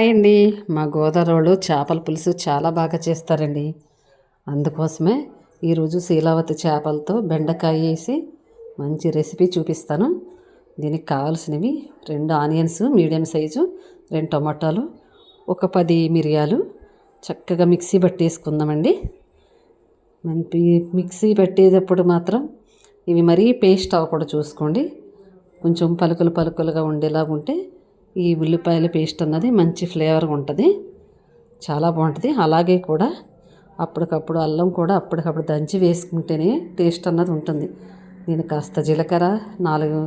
Hi అండి మా గోదావరిలో చేపల పులుసు చాలా బాగా చేస్తారండి. అందుకోసమే ఈరోజు శీలావతి చేపలతో బెండకాయ వేసి మంచి రెసిపీ చూపిస్తాను. దీనికి కావాల్సినవి రెండు ఆనియన్స్ మీడియం సైజు రెండు టమాటాలు ఒక పది మిరియాలు. చక్కగా మిక్సీ పట్టేసుకుందామండి. మిక్సీ పట్టేటప్పుడు మాత్రం ఇవి మరీ పేస్ట్ అవ్వకూడదు చూసుకోండి. కొంచెం పలుకులు పలుకులుగా ఉండేలా ఉంటే ఈ ఉల్లిపాయల పేస్ట్ అన్నది మంచి ఫ్లేవర్ ఉంటుంది. చాలా బాగుంటుంది. అలాగే కూడా అప్పటికప్పుడు అల్లం కూడా అప్పటికప్పుడు దంచి వేసుకుంటేనే టేస్ట్ అన్నది ఉంటుంది. నేను కాస్త జీలకర్ర నాలుగు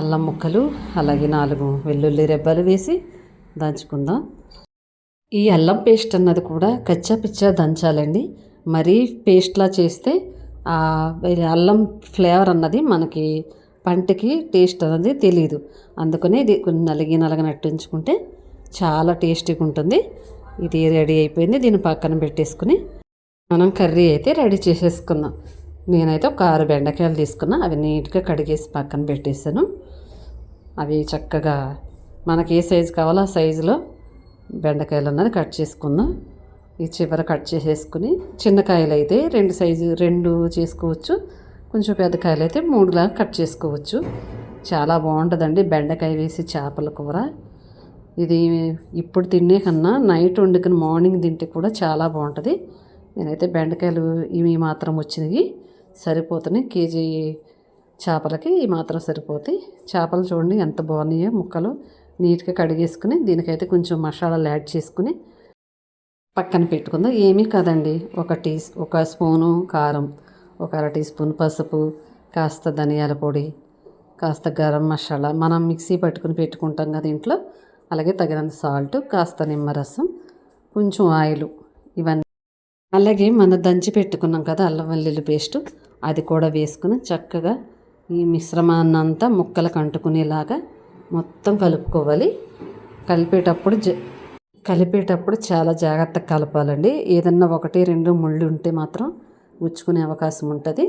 అల్లం ముక్కలు అలాగే నాలుగు వెల్లుల్లి రెబ్బలు వేసి దంచుకుందాం. ఈ అల్లం పేస్ట్ అన్నది కూడా కచ్చా పిచ్చా దంచాలండి. మరీ పేస్ట్లా చేస్తే అల్లం ఫ్లేవర్ అన్నది మనకి పంటకి టేస్ట్ అనేది తెలియదు అందుకనే ఇది కొన్ని నలిగి నలగనట్టు ఉంచుకుంటే చాలా టేస్టీగా ఉంటుంది. ఇది రెడీ అయిపోయింది. దీన్ని పక్కన పెట్టేసుకుని మనం కర్రీ అయితే రెడీ చేసేసుకున్నాం నేనైతే ఒక ఆరు బెండకాయలు తీసుకున్నా. అవి నీట్గా కడిగేసి పక్కన పెట్టేశాను. అవి చక్కగా మనకి ఏ సైజు కావాలో ఆ సైజులో బెండకాయలు అన్నది కట్ చేసుకుందాం. ఈ చివర కట్ చేసేసుకుని చిన్న కాయలు అయితే రెండు సైజు రెండు చేసుకోవచ్చు. కొంచెం పెద్ద కాయలు అయితే మూడులా కట్ చేసుకోవచ్చు. చాలా బాగుంటుందండి బెండకాయ వేసి చేపల కూర. ఇది ఇప్పుడు తినే కన్నా నైట్ వండుకుని మార్నింగ్ తింటే కూడా చాలా బాగుంటుంది. నేనైతే బెండకాయలు ఇవి మాత్రం వచ్చినవి సరిపోతున్నాయి. కేజీ చేపలకి ఈ మాత్రం సరిపోతాయి. చేపలు చూడండి ఎంత బాగున్నాయో ముక్కలు. నీట్గా కడిగేసుకుని దీనికైతే కొంచెం మసాలాలు యాడ్ చేసుకుని పక్కన పెట్టుకుందాం. ఏమీ కాదండి. ఒక టీ ఒక స్పూను కారం. ఒక అర టీ స్పూన్ పసుపు కాస్త ధనియాల పొడి కాస్త గరం మసాలా. మనం మిక్సీ పట్టుకుని పెట్టుకుంటాం కదా ఇంట్లో. అలాగే తగినంత సాల్ట్ కాస్త నిమ్మరసం కొంచెం ఆయిల్ ఇవన్నీ. అలాగే మనం దంచి పెట్టుకున్నాం కదా అల్లం వెల్లుల్లి పేస్ట్. అది కూడా వేసుకుని చక్కగా ఈ మిశ్రమాన్ని అంతా ముక్కలకు అంటుకునేలాగా మొత్తం కలుపుకోవాలి. కలిపేటప్పుడు జ కలిపేటప్పుడు చాలా జాగ్రత్తగా కలపాలండి. ఏదన్నా ఒకటి రెండు ముళ్ళు ఉంటే మాత్రం గుచ్చుకునే అవకాశం ఉంటుంది.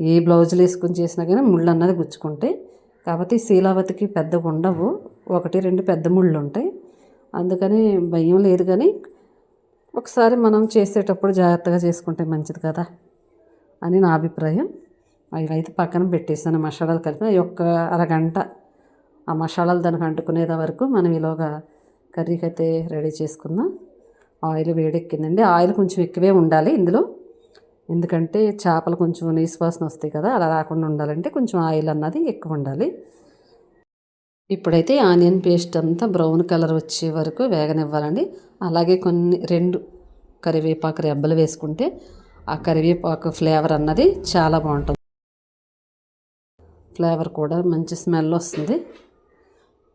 ఏ బ్లౌజులు వేసుకుని చేసినా కానీ ముళ్ళు అన్నది గుచ్చుకుంటాయి కాకపోతే శీలావతికి పెద్దగా ఉండవు. ఒకటి రెండు పెద్ద ముళ్ళు ఉంటాయి. అందుకని భయం లేదు కానీ ఒకసారి మనం చేసేటప్పుడు జాగ్రత్తగా చేసుకుంటే మంచిది కదా అని నా అభిప్రాయం. అవి అయితే పక్కన పెట్టేసాను మసాలాలు కలిపి. ఒక్క అరగంట ఆ మసాలాలు దానికి అంటుకునేది వరకు మనం ఇలాగా కర్రీకి అయితే రెడీ చేసుకుందాం. ఆయిల్ వేడెక్కిందండి. ఆయిల్ కొంచెం ఎక్కువే ఉండాలి ఇందులో. ఎందుకంటే చేపలు కొంచెం నీసువాసన వస్తాయి కదా అలా రాకుండా ఉండాలంటే కొంచెం ఆయిల్ అన్నది ఎక్కువ ఉండాలి. ఇప్పుడైతే ఆనియన్ పేస్ట్ అంతా బ్రౌన్ కలర్ వచ్చే వరకు వేగనివ్వాలండి. అలాగే కొన్ని రెండు కరివేపాకు రెబ్బలు వేసుకుంటే ఆ కరివేపాకు ఫ్లేవర్ అన్నది చాలా బాగుంటుంది. ఫ్లేవర్ కూడా మంచి స్మెల్ వస్తుంది.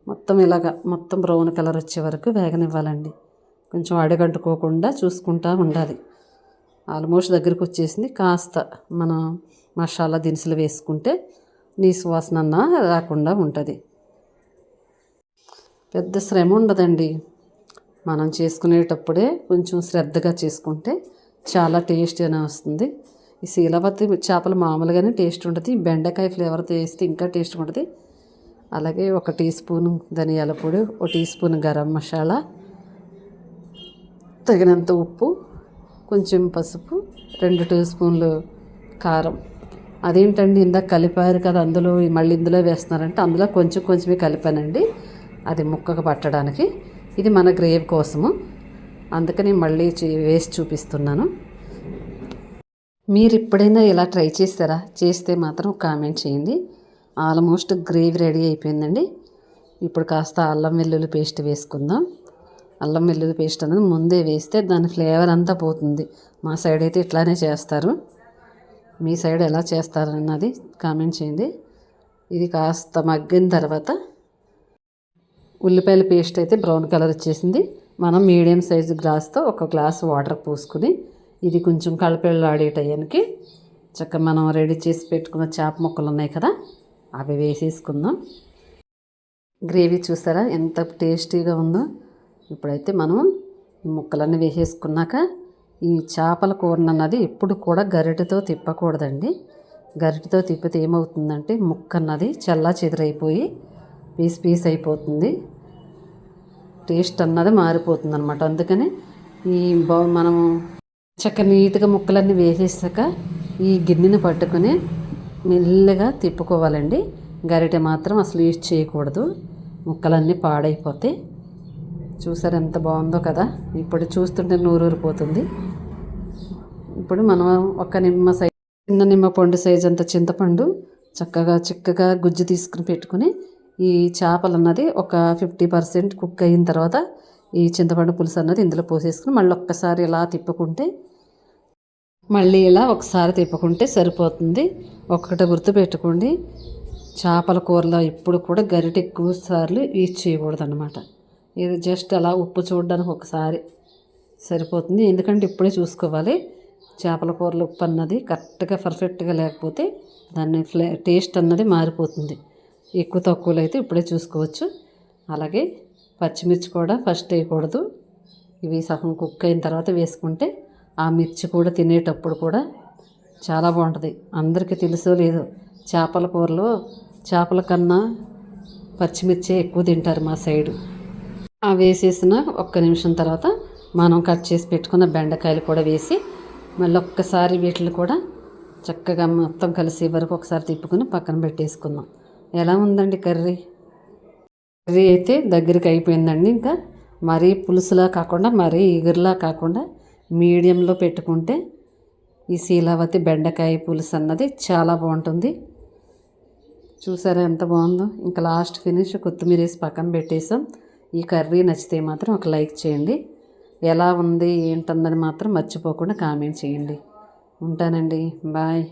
మొత్తం ఇలాగ మొత్తం బ్రౌన్ కలర్ వచ్చే వరకు వేగనివ్వాలండి. కొంచెం అడుగంటుకోకుండా చూసుకుంటూ ఉండాలి. ఆల్మోస్ట్ దగ్గరికి వచ్చేసింది కాస్త మనం మసాలా దినుసులు వేసుకుంటే నీ సువాసన రాకుండా ఉంటుంది. పెద్ద శ్రమ ఉండదండి. మనం చేసుకునేటప్పుడే కొంచెం శ్రద్ధగా చేసుకుంటే చాలా టేస్టీగానే వస్తుంది. ఈ శీలవతి చేపలు మామూలుగానే టేస్ట్ ఉంటుంది. బెండకాయ ఫ్లేవర్తో వేస్తే ఇంకా టేస్ట్ ఉంటుంది. అలాగే ఒక టీ స్పూన్ ధనియాల పొడి ఒక టీ స్పూన్ గరం మసాలా తగినంత ఉప్పు కొంచెం పసుపు రెండు టీ స్పూన్లు కారం. అదేంటండి ఇందాక కలిపారు కదా అందులో మళ్ళీ ఇందులో వేస్తున్నారంటే అందులో కొంచెం కొంచెమే కలిపానండి. అది ముక్కకు పట్టడానికి. ఇది మన గ్రేవ్ కోసము. అందుకని మళ్ళీ వేసి చూపిస్తున్నాను. మీరు ఎప్పుడైనా ఇలా ట్రై చేస్తారా? చేస్తే మాత్రం కామెంట్ చేయండి. ఆల్మోస్ట్ గ్రేవీ రెడీ అయిపోయిందండి. ఇప్పుడు కాస్త అల్లం వెల్లుల్లి పేస్ట్ వేసుకుందాం. అల్లం వెల్లుల్లి పేస్ట్ అనేది ముందే వేస్తే దాని ఫ్లేవర్ అంతా పోతుంది. మా సైడ్ అయితే ఇట్లానే చేస్తారు. మీ సైడ్ ఎలా చేస్తారన్నది కామెంట్ చేయండి. ఇది కాస్త మగ్గిన తర్వాత ఉల్లిపాయల పేస్ట్ అయితే బ్రౌన్ కలర్ వచ్చేసింది. మనం మీడియం సైజు గ్లాస్తో ఒక గ్లాస్ వాటర్ పోసుకుని ఇది కొంచెం కలపెళ్ళాడే టయానికి చక్కగా మనం రెడీ చేసి పెట్టుకున్న చేప ముక్కలు ఉన్నాయి కదా అవి వేసేసుకుందాం. గ్రేవీ చూసారా ఎంత టేస్టీగా ఉందో. ఇప్పుడైతే మనం ఈ ముక్కలన్నీ వేసేసుకున్నాక ఈ చేపల కూర అన్నది ఎప్పుడు కూడా గరిటెతో తిప్పకూడదండి. గరిటెతో తిప్పితే ఏమవుతుందంటే ముక్క అన్నది చల్లా చెదిరైపోయి పీస్ పీస్ అయిపోతుంది. టేస్ట్ అన్నది మారిపోతుంది అనమాట అందుకని ఈ బౌ మనము చక్క నీట్గా ముక్కలన్నీ వేసేసాక ఈ గిన్నెని పట్టుకొని మెల్లగా తిప్పుకోవాలండి. గరిటె మాత్రం అసలు యూజ్ చేయకూడదు. ముక్కలన్నీ పాడైపోతాయి చూసారు ఎంత బాగుందో కదా? ఇప్పుడు చూస్తుంటే నూరూరిపోతుంది. ఇప్పుడు మనం ఒక నిమ్మ సైజ్ చిన్న నిమ్మ పండు సైజ్ అంత చింతపండు చక్కగా చిక్కగా గుజ్జు తీసుకుని పెట్టుకుని ఈ చేపలు అన్నది ఒక ఫిఫ్టీ పర్సెంట్ కుక్ అయిన తర్వాత ఈ చింతపండు పులుసు అన్నది ఇందులో పోసేసుకుని మళ్ళీ ఒక్కసారి ఇలా తిప్పుకుంటే మళ్ళీ ఇలా ఒకసారి తిప్పుకుంటే సరిపోతుంది. ఒక్కటి గుర్తుపెట్టుకోండి చేపల కూరలో ఇప్పుడు కూడా గరిటె ఎక్కువ సార్లు యూజ్ చేయకూడదనమాట ఇది జస్ట్ అలా ఉప్పు చూడడానికి ఒకసారి సరిపోతుంది. ఎందుకంటే ఇప్పుడే చూసుకోవాలి. చేపల కూరలు ఉప్పు అన్నది కరెక్ట్గా పర్ఫెక్ట్గా లేకపోతే దాన్ని ఫ్లే టేస్ట్ అన్నది మారిపోతుంది. ఎక్కువ తక్కువలో అయితే ఇప్పుడే చూసుకోవచ్చు. అలాగే పచ్చిమిర్చి కూడా ఫస్ట్ వేయకూడదు. ఇవి సగం కుక్ అయిన తర్వాత వేసుకుంటే ఆ మిర్చి కూడా తినేటప్పుడు కూడా చాలా బాగుంటుంది. అందరికీ తెలుసో లేదో చేపల కూరలో చేపల కన్నా పచ్చిమిర్చి ఎక్కువ తింటారు మా సైడు. ఆ వేసేసిన ఒక్క నిమిషం తర్వాత మనం కట్ చేసి పెట్టుకున్న బెండకాయలు కూడా వేసి మళ్ళీ ఒక్కసారి వీటిని కూడా చక్కగా మొత్తం కలిసి వరకు ఒకసారి తిప్పుకొని పక్కన పెట్టేసుకుందాం. ఎలా ఉందండి కర్రీ? కర్రీ అయితే దగ్గరికి అయిపోయిందండి ఇంకా. మరీ పులుసులా కాకుండా మరీ ఇగురులా కాకుండా మీడియంలో పెట్టుకుంటే ఈ శీలావతి బెండకాయ పులుసు అన్నది చాలా బాగుంటుంది. చూసారా ఎంత బాగుందో? ఇంకా లాస్ట్ ఫినిష్ కొత్తిమీర వేసి పక్కన పెట్టేసాం. ఈ కర్రీ నచ్చితే మాత్రం ఒక లైక్ చేయండి. ఎలా ఉంది ఏంటన్నది మాత్రం మర్చిపోకుండా కామెంట్ చేయండి. ఉంటానండి. బాయ్.